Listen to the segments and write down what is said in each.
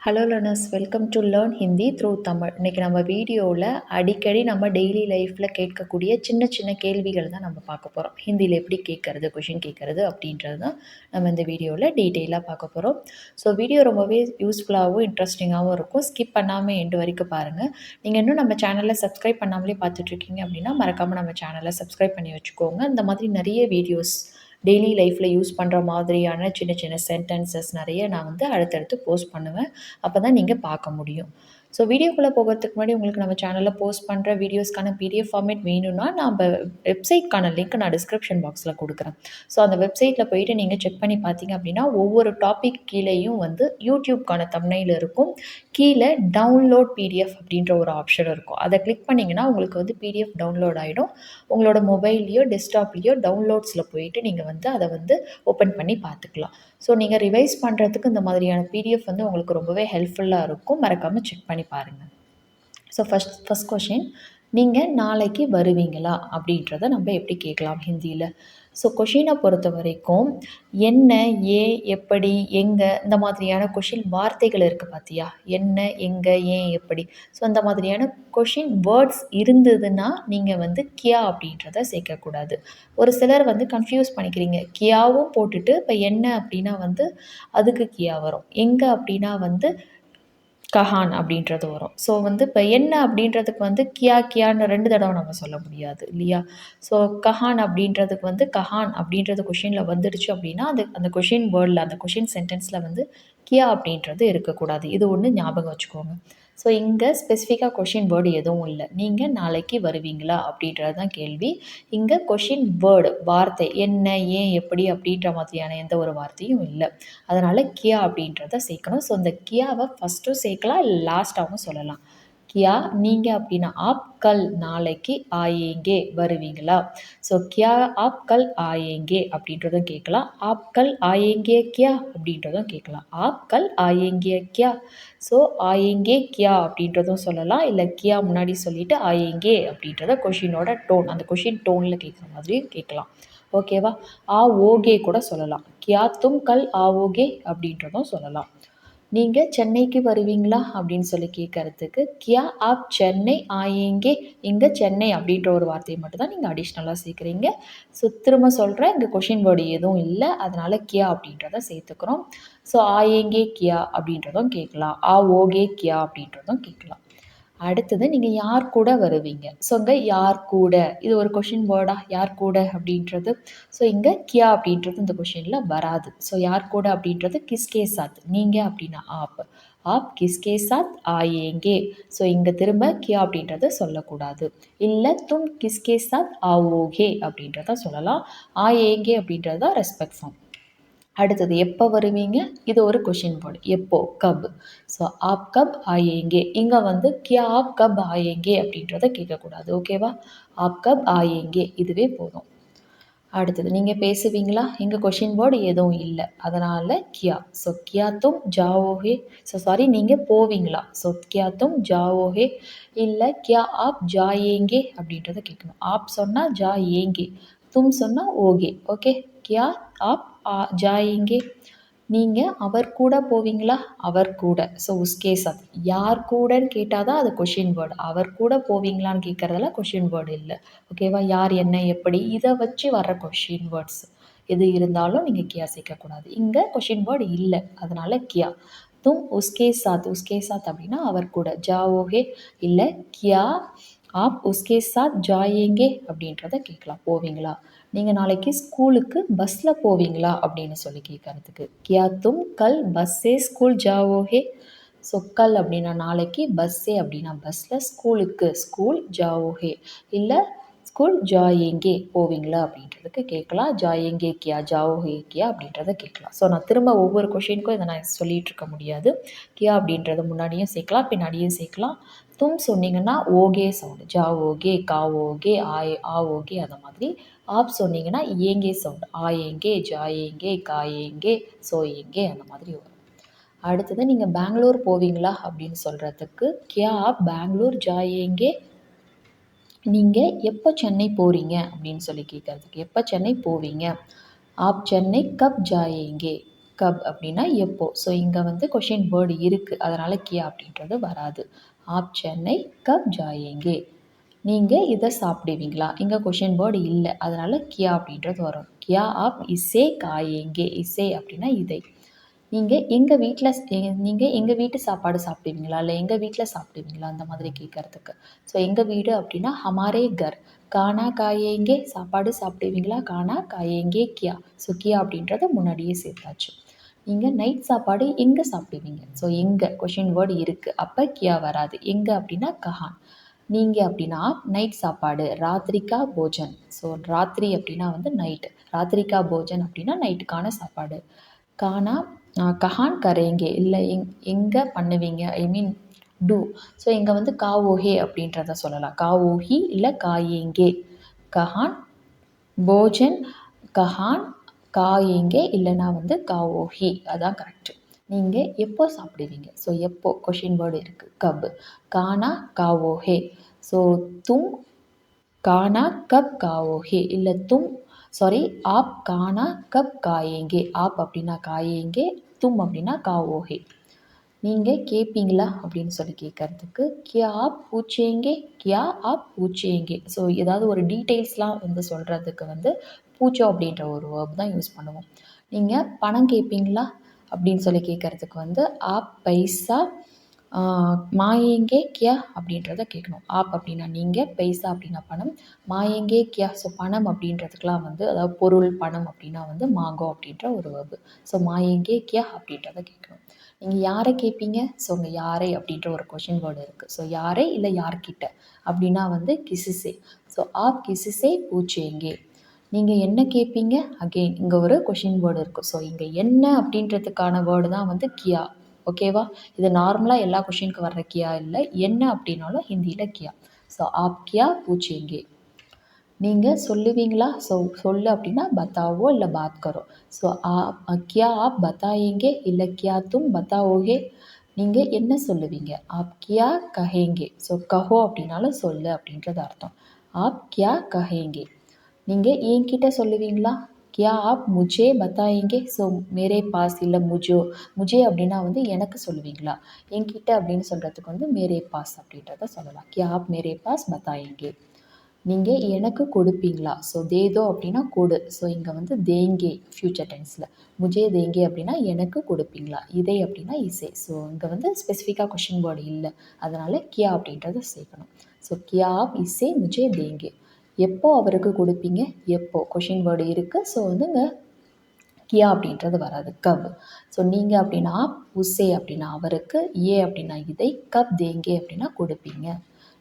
Hello learners welcome to learn Hindi through Tamil இன்றைக்கி நம்ம வீடியோவில் அடிக்கடி நம்ம டெய்லி லைஃப்பில் கேட்கக்கூடிய சின்ன சின்ன கேள்விகள் தான் நம்ம பார்க்க போகிறோம் ஹிந்தியில் எப்படி கேட்குறது கொஷின் கேட்குறது அப்படின்றது தான் நம்ம இந்த வீடியோவில் டீட்டெயிலாக பார்க்க போகிறோம் ஸோ வீடியோ ரொம்பவே யூஸ்ஃபுல்லாகவும் இன்ட்ரெஸ்டிங்காகவும் இருக்கும். ஸ்கிப் பண்ணாமல் எண்டு வரைக்கும் பாருங்கள் நீங்கள் இன்னும் நம்ம சேனலில் சப்ஸ்கிரைப் பண்ணாமலே பார்த்துட்ருக்கீங்க அப்படின்னா மறக்காமல் நம்ம சேனலை சப்ஸ்கிரைப் பண்ணி வச்சுக்கோங்க. இந்த மாதிரி நிறைய வீடியோஸ் டெய்லி லைஃப்பில் யூஸ் பண்ணுற மாதிரியான சின்ன சின்ன சென்டென்சஸ் நிறைய நான் வந்து அடுத்தடுத்து போஸ்ட் பண்ணுவேன். அப்போ தான் நீங்கள் பார்க்க முடியும். ஸோ வீடியோக்குள்ளே போகிறதுக்கு முன்னாடி உங்களுக்கு நம்ம சேனலில் போஸ்ட் பண்ணுற வீடியோஸ்க்கான பிடிஎஃப் ஃபார்மேட் வேணும்னா நம்ம வெப்சைட்க்கான லிங்க் நான் டிஸ்கிரிப்ஷன் பாக்ஸில் கொடுக்குறேன். ஸோ அந்த வெப்சைட்டில் போயிட்டு நீங்கள் செக் பண்ணி பார்த்தீங்க அப்படின்னா ஒவ்வொரு டாபிக் கீழேயும் வந்து யூடியூப்க்கான தம்னையில் இருக்கும். கீழே டவுன்லோட் பிடிஎஃப் அப்படின்ற ஒரு ஆப்ஷன் இருக்கும். அதை கிளிக் பண்ணிங்கன்னா உங்களுக்கு வந்து பிடிஎஃப் டவுன்லோட் ஆகிடும் உங்களோட மொபைல்லையோ டெஸ்க்டாப்லேயோ டவுன்லோட்ஸில் போயிட்டு நீங்கள் வந்து அதை வந்து ஓப்பன் பண்ணி பார்த்துக்கலாம் ஸோ நீங்கள் ரிவைஸ் பண்ணுறதுக்கு இந்த மாதிரியான பிடிஎஃப் வந்து உங்களுக்கு ரொம்பவே ஹெல்ப்ஃபுல்லாக இருக்கும். மறக்காமல் செக் பண்ணி பாருங்கள் ஸோ ஃபஸ்ட் ஃபஸ்ட் கொஷின் நீங்கள் நாளைக்கு வருவீங்களா? அப்படின்றத நம்ம எப்படி கேட்கலாம் ஹிந்தியில்? ஸோ கொஷினை பொறுத்த வரைக்கும் என்ன ஏன் எப்படி எங்கே இந்த மாதிரியான கொஷின் வார்த்தைகள் இருக்குது பார்த்தியா என்ன எங்கே ஏன் எப்படி? ஸோ அந்த மாதிரியான கொஷின் வேர்ட்ஸ் இருந்ததுன்னா நீங்கள் வந்து கியா அப்படின்றத சேர்க்கக்கூடாது. ஒரு சிலர் வந்து கன்ஃபியூஸ் பண்ணிக்கிறீங்க. கியாவும் போட்டுட்டு இப்போ என்ன அப்படின்னா வந்து அதுக்கு கியா வரும். எங்கே அப்படின்னா வந்து கஹான் அப்படின்றது வரும். ஸோ வந்து இப்போ என்ன அப்படின்றதுக்கு வந்து கியா கியான்னு ரெண்டு தடவை நம்ம சொல்ல முடியாது இல்லையா? ஸோ கஹான் அப்படின்றதுக்கு வந்து கஹான் அப்படின்றது கொஷினில் வந்துடுச்சு அப்படின்னா அது அந்த கொஷின் வேர்டில் அந்த கொஷின் சென்டென்ஸில் வந்து கியா அப்படின்றது இருக்கக்கூடாது. இது ஒன்று ஞாபகம் வச்சுக்கோங்க. ஸோ இங்கே ஸ்பெசிஃபிக்காக கொஷின் வேர்டு எதுவும் இல்லை. நீங்கள் நாளைக்கு வருவீங்களா? அப்படின்றது தான் கேள்வி. இங்கே கொஷின் வேர்டு வார்த்தை என்ன ஏன் எப்படி அப்படின்ற மாதிரியான எந்த ஒரு வார்த்தையும் இல்லை. அதனால் கியா அப்படின்றத சேர்க்கணும். ஸோ இந்த கியாவை ஃபஸ்ட்டும் சேர்க்கலாம் லாஸ்ட்டாகவும் சொல்லலாம். கியா நீங்கள் அப்படின்னா ஆப் கல் நாளைக்கு ஆயேங்கே வருவீங்களா? ஸோ கியா ஆப் கல் ஆயேங்கே அப்படின்றதும் கேட்கலாம். ஆப் கல் ஆயேங்கே கியா அப்படின்றதும் கேட்கலாம். ஆப் கல் ஆயேங்கே கியா. ஸோ ஆயேங்கே கியா அப்படின்றதும் சொல்லலாம். இல்லை கியா முன்னாடி சொல்லிவிட்டு ஆயேங்கே அப்படின்றத கொஷினோட டோன் அந்த கொஷின் டோனில் கேட்குற மாதிரி கேட்கலாம். ஓகேவா ஆ ஓகே கூட சொல்லலாம். கியா தும் கல் ஓகே அப்படின்றதும் சொல்லலாம். நீங்கள் சென்னைக்கு வருவீங்களா அப்படின்னு சொல்லி கேட்குறதுக்கு கியா ஆப் சென்னை ஆயேங்கே? இங்கே சென்னை அப்படின்ற ஒரு வார்த்தையை மட்டும் தான் நீங்கள் அடிஷ்னலாக சேர்க்குறீங்க. ஸோ திரும்ப சொல்கிறேன் இங்கே கொஷின் வேர்டு எதுவும் இல்லை. அதனால் கியா அப்படின்றத சேர்த்துக்கிறோம். ஸோ ஆயேங்கே கியா அப்படின்றதும் கேட்கலாம். ஆ ஓகே கியா அப்படின்றதும் கேட்கலாம். அடுத்தது நீங்கள் யார் கூட வருவீங்க? ஸோ இங்கே யார் கூட? இது ஒரு கொஷின் வேர்டா யார் கூட? அப்படின்றது. ஸோ இங்கே கியா அப்படின்றது இந்த கொஷினில் வராது. ஸோ யார் கூட அப்படின்றது? கிஸ்கே சாத். நீங்கள் அப்படின்னா ஆப். ஆப் கிஸ்கே சாத் ஆயேங்கே ஸோ இங்கே திரும்ப கியா அப்படின்றத சொல்லக்கூடாது. இல்லை தும் கிஸ்கே சாத் ஆவோகே அப்படின்றத சொல்லலாம். ஆயேங்கே அப்படின்றது தான் ரெஸ்பெக்ட் ஃபார்ம் அடுத்தது எப்போ வருவீங்க? இது ஒரு கொஷின் போர்டு எப்போ? கப். ஸோ ஆப் கப் ஆயேங்கே இங்கே வந்து கியா ஆப் கப் ஆயேங்கே அப்படின்றத கேட்கக்கூடாது. ஓகேவா ஆப் கப் ஆயேங்கே இதுவே போதும். அடுத்தது நீங்கள் பேசுவீங்களா? இங்கே கொஷின் போர்டு எதுவும் இல்லை. அதனால் கியா. ஸோ கியா தும் ஜாவோஹே ஸோ சாரி நீங்கள் போவீங்களா? ஸோ கியா தும் ஜாவோஹே இல்லை கியா ஆப் ஜா ஏங்கே அப்படின்றத கேட்கணும். ஆப் சொன்னால் ஜா ஏங்கே தும் சொன்னால் ஓகே ஓகே கியா ஆப் ஜாயிங்கே. நீங்கள் அவர் கூட போவீங்களா? அவர் கூட. ஸோ உஸ்கே சத் யார் கூடன்னு கேட்டால் தான் அது கொஷின் வேர்டு அவர் கூட போவீங்களான்னு கேட்குறதெல்லாம் கொஷின் வேர்டு இல்லை. ஓகேவா யார் என்ன எப்படி? இதை வச்சு வர்ற கொஷின் வேர்ட்ஸ் எது இருந்தாலும் நீங்கள் கியா சேர்க்கக்கூடாது. இங்கே கொஷின் வேர்டு இல்லை. அதனால் கியா. தும் உஸ்கே சாத் உஸ்கே சாத் அப்படின்னா அவர் கூட. ஜாவோகே இல்லை கியா. ஆப் உஸ்கே சாத் ஜாயேங்கே அப்படின்றத கேட்கலாம். போவீங்களா? நீங்கள் நாளைக்கு ஸ்கூலுக்கு பஸ்ஸில் போவீங்களா? அப்படின்னு சொல்லி கேட்குறதுக்கு. கியா தும் கல் பஸ்ஸே ஸ்கூல் ஜாவோஹே ஸோ கல் அப்படின்னா நாளைக்கு பஸ்ஸே அப்படின்னா பஸ்ஸில் ஸ்கூலுக்கு ஸ்கூல் ஜாவோஹே இல்லை ஸ்கூல் ஜாயேங்கே போவீங்களா? அப்படின்றதுக்கு கேட்கலாம். ஜாயேங்கே கியா? ஜாவோஹே கியா? அப்படின்றத கேட்கலாம். ஸோ நான் திரும்ப ஒவ்வொரு கொஷினுக்கும் இதை நான் சொல்லிகிட்டு இருக்க முடியாது. கியா அப்படின்றத முன்னாடியும் சேர்க்கலாம் பின்னாடியும் சேர்க்கலாம். தும் சொன்னீங்கன்னா ஓகே சவுண்டு. ஜா ஓகே கா ஓகே ஆய் ஆ ஓகே அந்த மாதிரி. ஆப் சொன்னீங்கன்னா ஏங்கே சவுண்டு. ஆ ஏங்கே ஜா ஏங்கே கா ஏங்கே சோ ஏங்கே அந்த மாதிரி வரும். அடுத்தது நீங்கள் பெங்களூர் போவீங்களா? அப்படின்னு சொல்கிறதுக்கு கியா ஆப் பெங்களூர் ஏங்கே நீங்கள் எப்போ சென்னை போகிறீங்க அப்படின்னு சொல்லி கேட்குறதுக்கு எப்போ சென்னை போவீங்க? ஆப் சென்னை கப் ஜாயேங்கே கப் அப்படின்னா எப்போ? ஸோ இங்கே வந்து கொஷின் வேர்டு இருக்குது அதனால் கியா அப்படின்றது வராது. ஆப் சென்னை கப் ஜாயேங்கே நீங்கள் இதை சாப்பிடுவீங்களா? இங்கே கொஷின் வேர்டு இல்லை. அதனால் கியா அப்படின்றது வரும். கியா ஆப் இசே காயேங்கே இசே அப்படின்னா இதை. நீங்கள் எங்கள் வீட்டில் நீங்கள் எங்கள் வீட்டு சாப்பாடு சாப்பிடுவீங்களா? இல்லை எங்கள் வீட்டில் சாப்பிடுவீங்களா? அந்த மாதிரி கேட்குறதுக்கு ஸோ எங்கள் வீடு அப்படின்னா ஹமாரே கர். கானா காயேங்கே சாப்பாடு சாப்பிடுவீங்களா? கானா காயேங்கே கியா. ஸோ கியா அப்படின்றத முன்னாடியே சேர்த்தாச்சு. நீங்கள் நைட் சாப்பாடு எங்கே சாப்பிடுவீங்க? ஸோ எங்கே? கொஷின் வேர்டு இருக்குது அப்போ கியா வராது. எங்கே அப்படின்னா கஹான். நீங்கள் அப்படின்னா நைட் சாப்பாடு ராத்திரிக்கா போஜன். ஸோ ராத்திரி அப்படின்னா வந்து நைட்டு. ராத்திரிக்கா போஜன் அப்படின்னா நைட்டுக்கான சாப்பாடு. கானா கஹான் கரேங்கே இல்லை. எங் எங்கே பண்ணுவீங்க? ஐ மீன் டூ ஸோ இங்கே வந்து காவோஹே அப்படின்றத சொல்லலாம். காவோஹி இல்லை காயேங்கே கஹான் போஜன் கஹான் காயேங்கே இல்லைனா வந்து காவோஹி அதான் கரெக்டு நீங்கள் எப்போ சாப்பிடுவீங்க? ஸோ எப்போ? கொஷின் வேர்டு இருக்குது கப். கானா காவோஹே ஸோ தும் கானா கப் காவோஹே இல்லை தும் சாரி ஆப் கானா கப் காயேங்கே. ஆப் அப்படின்னா காயேங்கே தும் அப்படின்னா காவோஹே நீங்கள் கேட்பீங்களா அப்படின்னு சொல்லி கேட்குறதுக்கு கியா ஆப் பூச்சேங்கே கியா ஆப் பூச்சேங்கே. ஸோ ஏதாவது ஒரு டீட்டெயில்ஸ்லாம் வந்து சொல்கிறதுக்கு வந்து பூச்சோ அப்படின்ற ஒரு வேர்ப் தான் யூஸ் பண்ணுவோம். நீங்கள் பணம் கேட்பீங்களா அப்படின்னு சொல்லி கேட்குறதுக்கு வந்து ஆப் பைசா மாயேங்கே கியா அப்படின்றத கேட்கணும். ஆப் அப்படின்னா நீங்கள் பைசா அப்படின்னா பணம் மாயேங்கே கியா ஸோ பணம் அப்படின்றதுக்கெலாம் வந்து அதாவது பொருள் பணம் அப்படின்னா வந்து மாங்கோ அப்படின்ற ஒரு வேர்பு ஸோ மாயேங்கே கியா அப்படின்றத கேட்கணும். நீங்கள் யாரை கேட்பீங்க? ஸோ உங்கள் யாரை அப்படின்ற ஒரு கொஷின் வேர்டு இருக்குது ஸோ யாரை இல்லை யார்கிட்ட அப்படின்னா வந்து கிசிசே. So app கிசிசே பூச்சேங்கே. நீங்கள் என்ன கேட்பீங்க? அகெயின் இங்கே ஒரு கொஷின் வேர்டு இருக்குது ஸோ இங்கே என்ன அப்படின்றதுக்கான வேர்டு தான் வந்து கியா. ஓகேவா இது நார்மலாக எல்லா கொஷினுக்கு வர்ற கியா இல்லை. என்ன அப்படின்னாலும் ஹிந்தியில் கியா ஸோ ஆப் கியா பூச்சேங்கே நீங்கள் சொல்லுவீங்களா? ஸோ சொல்லு அப்படின்னா பத்தாவோ இல்லை பாத் கரோ ஸோ ஆப் கியா ஆப் பத்தாயேங்கே இல்லை கியா தும் பத்தாவோகே நீங்கள் என்ன சொல்லுவீங்க? ஆப் கியா கஹேங்கே? ஸோ கஹோ அப்படின்னாலும் சொல்லு அப்படின்றது அர்த்தம். ஆப் கியா கஹேங்கே? நீங்கள் என்கிட்ட சொல்லுவீங்களா? கியா ஆப் முஜே பத்தாயேங்கே ஸோ மேரே பாஸ் இல்லை முஜோ முஜே அப்படின்னா வந்து எனக்கு சொல்லுவீங்களா? என்கிட்ட அப்படின்னு சொல்கிறதுக்கு வந்து மேரே பாஸ் அப்படின்றத சொல்லலாம். கியா ஆப் மேரே பாஸ் பத்தாயங்கே நீங்கள் எனக்கு கொடுப்பீங்களா? ஸோ தேதோ அப்படின்னா கொடு. ஸோ இங்கே வந்து தேங்கே ஃப்யூச்சர் டென்ஸில் முஜே தேங்கே அப்படின்னா எனக்கு கொடுப்பீங்களா? இதை அப்படின்னா இசை ஸோ இங்கே வந்து ஸ்பெசிஃபிக்காக கொஷின் வேர்டு இல்லை. அதனால் கியா அப்படின்றத சேர்க்கணும். ஸோ கியா ஆப் இசை முஜே தேங்கே எப்போ அவருக்கு கொடுப்பீங்க? எப்போ? கொஷின் வேர்டு இருக்குது ஸோ வந்துங்க கியா அப்படின்றது வராது. கப் ஸோ நீங்கள் அப்படின்னா உசே அப்படின்னா அவருக்கு ஏ அப்படின்னா இதை கப் தேங்கே அப்படின்னா கொடுப்பீங்க.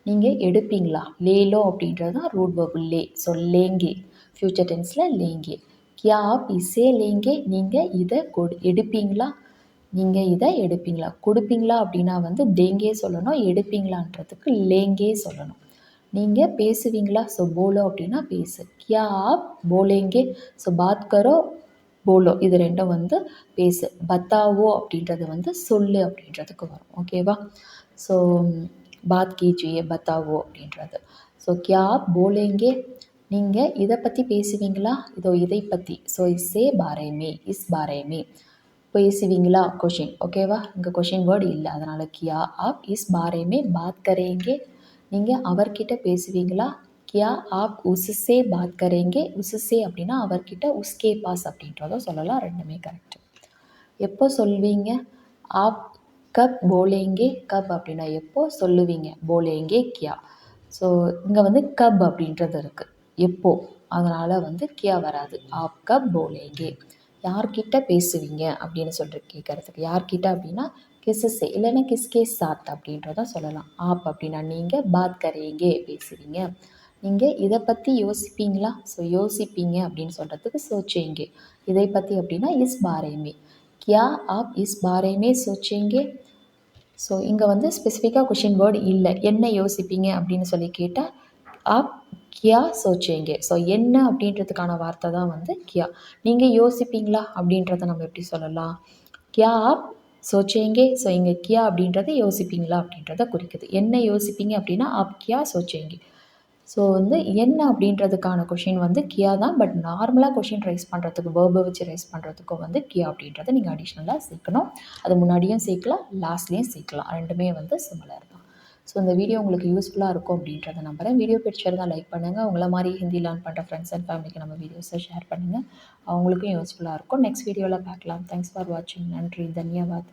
நீங்கள் எடுப்பீங்களா? லேலோ அப்படின்றது தான் ரூட் வேர்பு லே. ஸோ லேங்கே. ஃப்யூச்சர் டென்ஸில் லேங்கே. கியா ஆப் இசே லேங்கே. நீங்கள் இதை கொடு எடுப்பீங்களா? நீங்கள் இதை எடுப்பீங்களா? கொடுப்பீங்களா அப்படின்னா வந்து தேங்கே சொல்லணும் எடுப்பீங்களான்றதுக்கு லேங்கே சொல்லணும். நீங்கள் பேசுவீங்களா? ஸோ போலோ அப்படின்னா பேசு. கியா ஆப் போலேங்கே ஸோ பாத் கரோ போலோ இது ரெண்டும் வந்து பேசு. பத்தாவோ அப்படின்றது வந்து சொல்லு அப்படின்றதுக்கு வரும். ஓகேவா ஸோ பாத் கீஜியே பத்தாவோ அப்படின்றது. ஸோ கியா ஆப் போலேங்கே நீங்கள் இதை பற்றி பேசுவீங்களா? இதோ இதை பற்றி ஸோ இஸ்ஸே பாரேமே இஸ் பாரேமே பேசுவீங்களா? கொஷின் ஓகேவா இங்கே கொஷின் வேர்டு இல்லை. அதனால் கியா ஆப் இஸ் பாரேமே பாத் கரேங்கே நீங்கள் அவர்கிட்ட பேசுவீங்களா? கியா ஆப் உசுசே பாத் கரேங்கே உசுசே அப்படின்னா அவர்கிட்ட உஸ்கே பாஸ் அப்படின்றதும் சொல்லலாம். ரெண்டுமே கரெக்டு எப்போ சொல்வீங்க? ஆப் கப் போலேங்கே. கப் அப்படின்னா எப்போ சொல்லுவீங்க? போலேங்கே கியா. ஸோ இங்கே வந்து கப் அப்படின்றது இருக்குது எப்போ? அதனால் வந்து கியா வராது. ஆப் கப் போலேங்கே. யார்கிட்ட பேசுவீங்க அப்படின்னு சொல்லிட்டு கேட்குறதுக்கு யார்கிட்ட அப்படின்னா கிஸ்ஸே இல்லைன்னா கிஸ்கே சாத் அப்படின்றத சொல்லலாம். ஆப் அப்படின்னா நீங்கள் பாத் கரேங்கே பேசுவீங்க நீங்கள் இதை பற்றி யோசிப்பீங்களா? ஸோ யோசிப்பீங்க அப்படின்னு சொல்கிறதுக்கு சோச்சேங்கே இதை பற்றி அப்படின்னா இஸ் பாரேமே கியா ஆப் இஸ் பாரேமே சோச்சேங்கே ஸோ இங்கே வந்து ஸ்பெசிஃபிக்காக கொஷின் வேர்டு இல்லை. என்ன யோசிப்பீங்க அப்படின்னு சொல்லி கேட்டால் ஆப் கியா சோச்சேங்கே ஸோ என்ன அப்படின்றதுக்கான வார்த்தை தான் வந்து கியா. நீங்கள் யோசிப்பீங்களா அப்படின்றத நம்ம எப்படி சொல்லலாம்? கியா ஆப் சோச்சேங்கே ஸோ இங்கே கியா அப்படின்றத யோசிப்பீங்களா அப்படின்றத குறிக்குது. என்ன யோசிப்பீங்க அப்படின்னா அப் கியா சோச்சேங்கே ஸோ வந்து என்ன அப்படின்றதுக்கான கொஷின் வந்து கியா தான். பட் நார்மலாக கொஷின் ரைஸ் பண்ணுறதுக்கு வேர்பை வச்சு ரைஸ் பண்ணுறதுக்கும் வந்து கியா அப்படின்றத நீங்கள் அடிஷ்னலாக சேர்க்கணும். அது முன்னாடியும் சேர்க்கலாம் லாஸ்ட்லேயும் சேர்க்கலாம். ரெண்டுமே வந்து சிமிலர் தான். ஸோ இந்த வீடியோ உங்களுக்கு யூஸ்ஃபுல்லாக இருக்கும் அப்படின்றத நம்புகிறேன் வீடியோ பிடிச்சிருந்தால் லைக் பண்ணுங்கள் உங்களை மாதிரி ஹிந்தி லேர்ன் பண்ணுற ஃப்ரெண்ட்ஸ் அண்ட் ஃபேமிலிக்கு நம்ம வீடியோஸை ஷேர் பண்ணுங்கள் அவங்களுக்கும் யூஸ்ஃபுல்லாக இருக்கும். நெக்ஸ்ட் வீடியோவில் பார்க்கலாம். தேங்க்ஸ் ஃபார் வாட்சிங் நன்றி. தன்யவாத்.